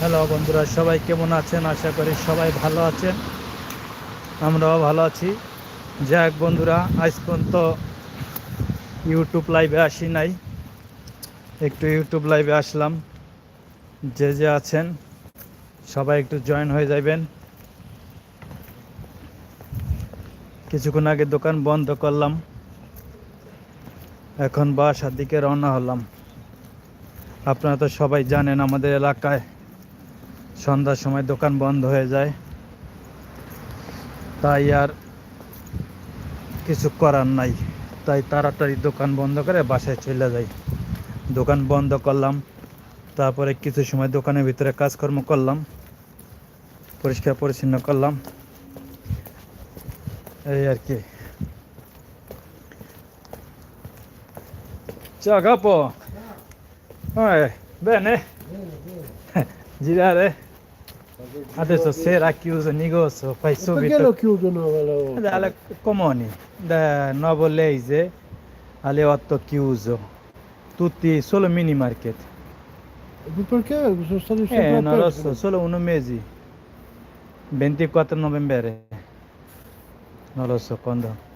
Hello বন্ধুরা, সবাই কেমন আছেন? আশা করি সবাই ভালো আছেন। আমরাও ভালো আছি। যাক বন্ধুরা, আজ পর্যন্ত ইউটিউব লাইভে আসি নাই। একটু ইউটিউব লাইভে আসলাম। যে যে আছেন, সবাই একটু জয়েন হয়ে যাবেন কিছুক্ষণ আগে দোকান বন্ধ করলাম। এখন বাসার দিকে রওনা হলাম। আপনারা তো সবাই জানেন আমাদের এলাকায় সন্ধ্যার সময় দোকান বন্ধ হয়ে যায় তাই আর কিছু করার নাই তাই তাড়াতাড়ি দোকান বন্ধ করে বাসায় চলে যাই দোকান বন্ধ করলাম তারপরে কিছু সময় দোকানের ভিতরে কাজকর্ম করলাম পরিষ্কার পরিচ্ছন্ন করলাম এই আর কি Ciao capo. Eh, bene? Girare? Adesso sera chiuso il negozio, fai Perché subito. lo chiudono? Dalle comuni, da Nuovo Leise alle 8 chiuso. Tutti solo mini market. Perché sono stati sempre Eh, non lo so, solo uno mese. 24 novembre. Non lo so quando.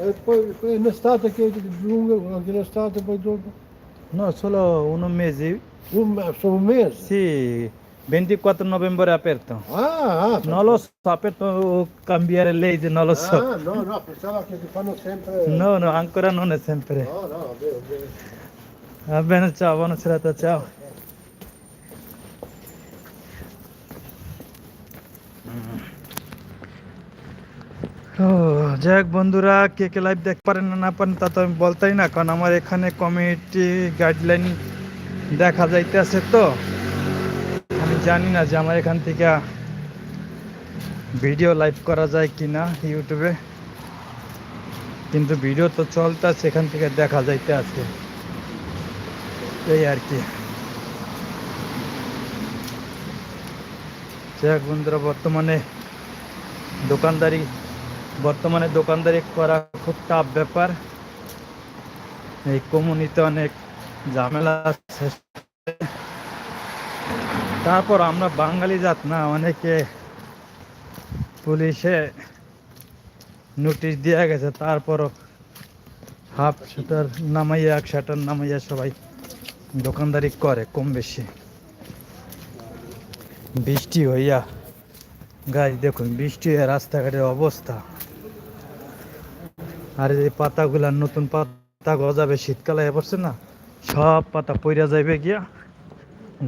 E poi poi in estate che è lunga, anche in estate poi dopo. No, solo uno mese. Un mese, sono un mese. Sì, 24 November অ্যাপের তো? নলস অ্যাপের তো কাম্বিয়ারে লেই যে নলস। যাই হোক বন্ধুরা কে কে live দেখতে পারেন না পারেন তা তো আমি বলতাই না কারণ আমার এখানে কমিটি গাইডলাইন দেখা যাইতে আছে তো। জানি না যে আমার এখান থেকে ভিডিও লাইভ করা যায় কি না ইউটিউবে কিন্তু ভিডিও তো চলতেছে এখান থেকে দেখা যাইতে আছে এই আর কি। যাক বন্ধুরা, বর্তমানে দোকানদারি বর্তমানে দোকানদারি করা খুব টাফ ব্যাপার। এই কমিউনিতে অনেক ঝামেলা আছে। তারপর আমরা বাঙালি জাত না, অনেকে পুলিশে নোটিশ দেওয়া গেছে, তারপরও হাফ শাটার নামাইয়া, এক শাটার নামাইয়া সবাই দোকানদারি করে কম বেশি। বৃষ্টি হইয়া, গাছ দেখুন, বৃষ্টি হয়ে রাস্তাঘাটের অবস্থা। আর এই পাতাগুলা নতুন পাতা গজাবে, শীতকালে পড়ছে না, সব পাতা পইরা যাইবে গিয়া,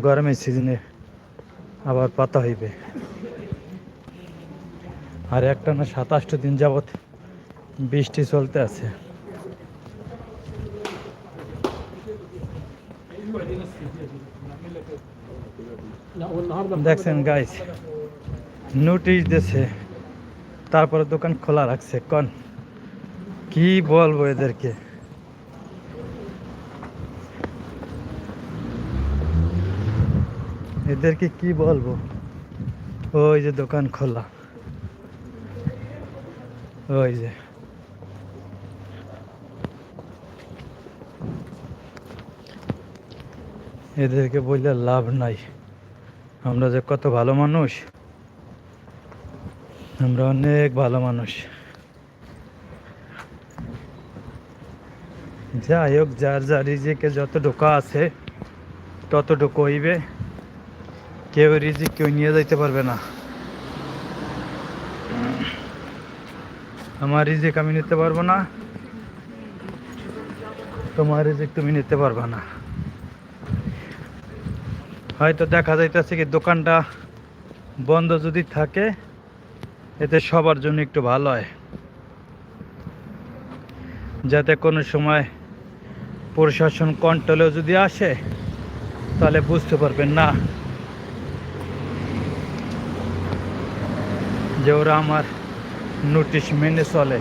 গরমের সিজনে আবার পাতা হইবে। আর একটা না সাতাশটা দিন যাবত বৃষ্টি চলতে আছে। দেখছেন গাইস নোটিশ দিয়েছে। তারপরে দোকান খোলা রাখছে, কন। কি বলব এদেরকে? এদেরকে কি বলব? ওই যে দোকান খোলা। ওই যে। এদেরকে বললে লাভ নাই। আমরা যে কত ভালো মানুষ, আমরা অনেক ভালো মানুষ। যাই হোক, যার যার রিজিকে যতটুকু আছে, ততটুকু হইবে। কেউ রিজিক কেউ নিয়ে যাইতে পারবে না। আমার রিজিক আমি নিতে পারব না। তোমার রিজিক তুমি নিতে পারবে না। হয়তো দেখা যাইতেছে কি দোকানটা বন্ধ যদি থাকে, এতে সবার জন্য একটু ভালো হয়। যাতে কোনো সময় প্রশাসন কন্ট্রোলেও যদি আসে, তাহলে বুঝতে পারবেন না। যে ওরা আমার নোটিশ মেনে চলে।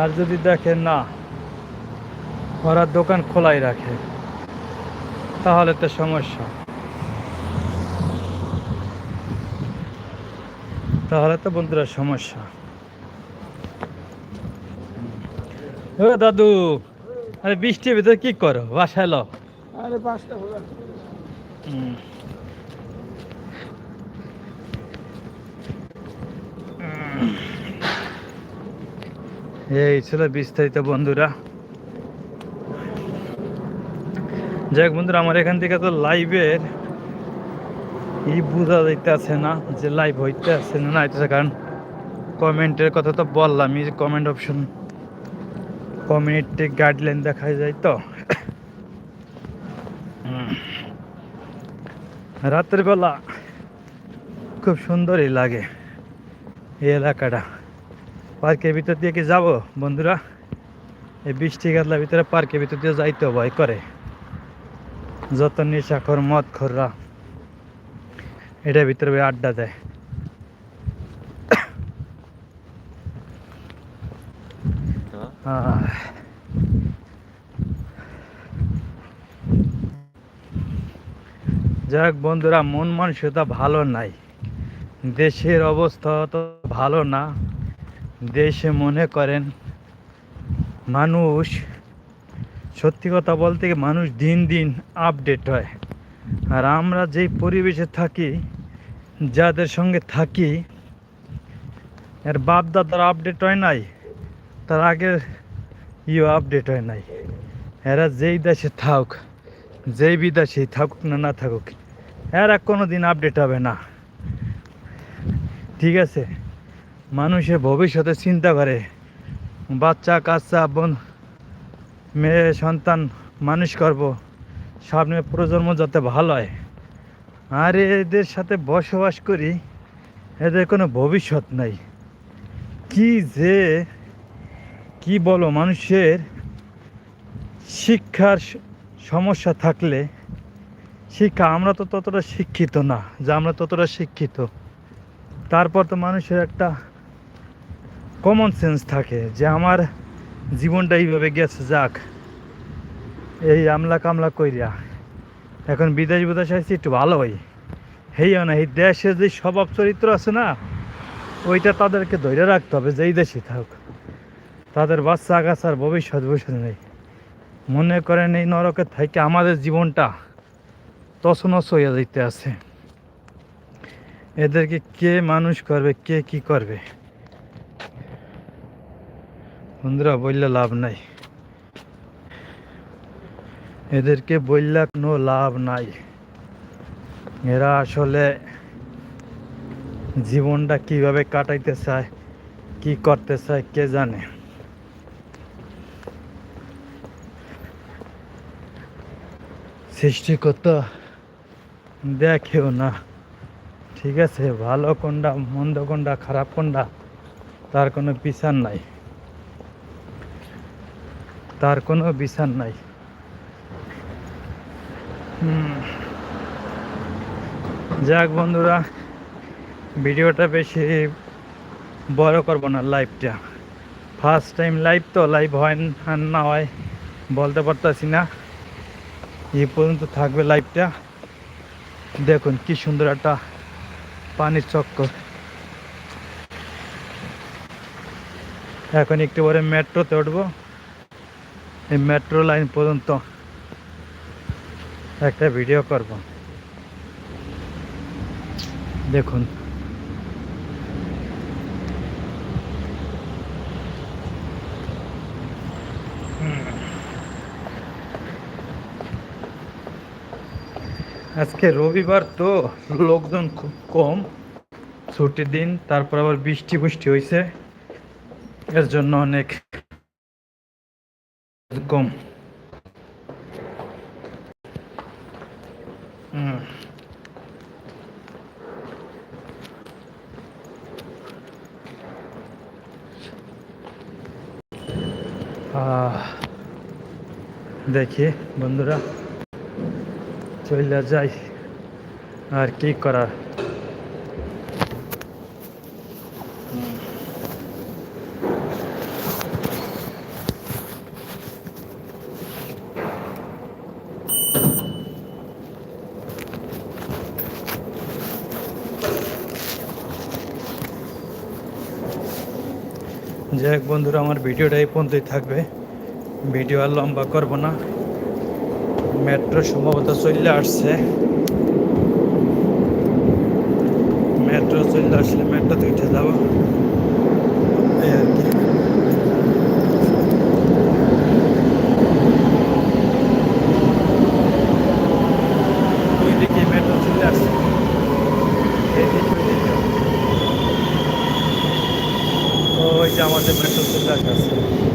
আর যদি দেখেন না ওরা দোকান খোলাই রাখে তাহলে তো সমস্যা। তাহলে তো বন্ধুরা সমস্যা। ও দাদু আরে বৃষ্টির ভিতরে কি করো? বাসায় লো আরে পাঁচটা এই ছিল বিস্তারিত বন্ধুরা। যাই হোক বন্ধুরা, আমার এখান থেকে তো লাইভের ই বোঝা যাইতেছে না যে লাইভ হইতে আছে না হইতেছে। কারণ কমেন্টের কথা তো বললামই, যে কমেন্ট অপশন কমিউনিটি গাইডলাইন দেখা যায় তো। রাতের বেলা খুব সুন্দরই লাগে এই এলাকাটা। পার্কের ভিতর দিয়ে কি যাব, বন্ধুরা? এই বৃষ্টি গাদলার ভিতরে পার্কের ভিতর দিয়ে যাইতে ভয় করে। যত নেশাখর মদ খররা এটার ভিতরে আড্ডা দেয়। আহ। যাক বন্ধুরা, মন মানসিকতা ভালো নাই। দেশের অবস্থা তো ভালো না। দেশে মনে করেন, মানুষ, সত্যি কথা বলতে কি মানুষ দিন দিন আপডেট হয়। আর আমরা যেই পরিবেশে থাকি, যাদের সঙ্গে থাকি, এর বাপ দাদার আপডেট হয় নাই, তার আগের ইও আপডেট হয় নাই। এরা যেই দেশে থাকুক, যেই বিদেশে থাকুক না না থাকুক, এরা কোনো দিন আপডেট হবে না। ঠিক আছে? মানুষের ভবিষ্যতে চিন্তা করে। বাচ্চা, কাচ্চা, বোন, মেয়ে, সন্তান, মানুষ করব। সামনে প্রজন্ম যাতে ভালো হয়। আর এদের সাথে বসবাস করি, এদের কোনো ভবিষ্যৎ নাই। কি যে, কি বলো, মানুষের শিক্ষার সমস্যা থাকলে শিক্ষা, আমরা তো ততটা শিক্ষিত না, যে আমরা ততটা শিক্ষিত। তারপর তো মানুষের একটা কমন সেন্স থাকে যে আমার জীবনটা এইভাবে গেছে যাক। এই আমলা কামলা কইরা। এখন বিদেশ বিদেশ আসছি একটু ভালো হয় হেইও না, এই দেশের যে স্বভাব চরিত্র আছে না, ওইটা তাদেরকে ধরে রাখতে হবে, যেই দেশে থাক তাদের বাচ্চা আগাছার ভবিষ্যৎ ভবিষ্যৎ নেই। মনে করেন এই নরকের থেকে আমাদের জীবনটা তছনছ হইয়া যাইতে আছে। এদেরকে কে মানুষ করবে, কে কি করবে? বন্ধুরা বললে লাভ নাই। এদেরকে বললে কোনো লাভ নাই। এরা আসলে জীবনটা কীভাবে কাটাইতে চায়, কি করতে চায়, কে জানে। সৃষ্টিকর্তা দেখেও না। ঠিক আছে, ভালো কোনটা মন্দ কোনটা খারাপ কোনটা তার কোনো বিচার নাই। তার কোনো বিচার নাই। যাক বন্ধুরা, ভিডিওটা বেশি বড় করব না লাইভটা ফার্স্ট টাইম লাইভ তো লাইভ হয় না হয় বলতে পারতাছি না। এই পর্যন্ত থাকবে লাইভটা দেখুন কি সুন্দর একটা পানির চক্কর। এখন একটু পরে মেট্রোতে উঠবো। এই মেট্রো লাইন পর্যন্ত একটা ভিডিও করব। দেখুন। আজকে রবিবার তো লোকজন খুব কম। ছুটির দিন, তারপর আবার বৃষ্টি বৃষ্টি হয়েছে এর জন্য অনেক কম হুম। দেখি বন্ধুরা চলে যাই আর কি করার যাই হোক বন্ধুরা আমার ভিডিওটা এই পর্যন্তই থাকবে। ভিডিও আর লম্বা করব না। মেট্রো সম্ভবত চললে আসছে। মেট্রো চললে আসলে মেট্রো থেকে যাব। çok teşekkürler.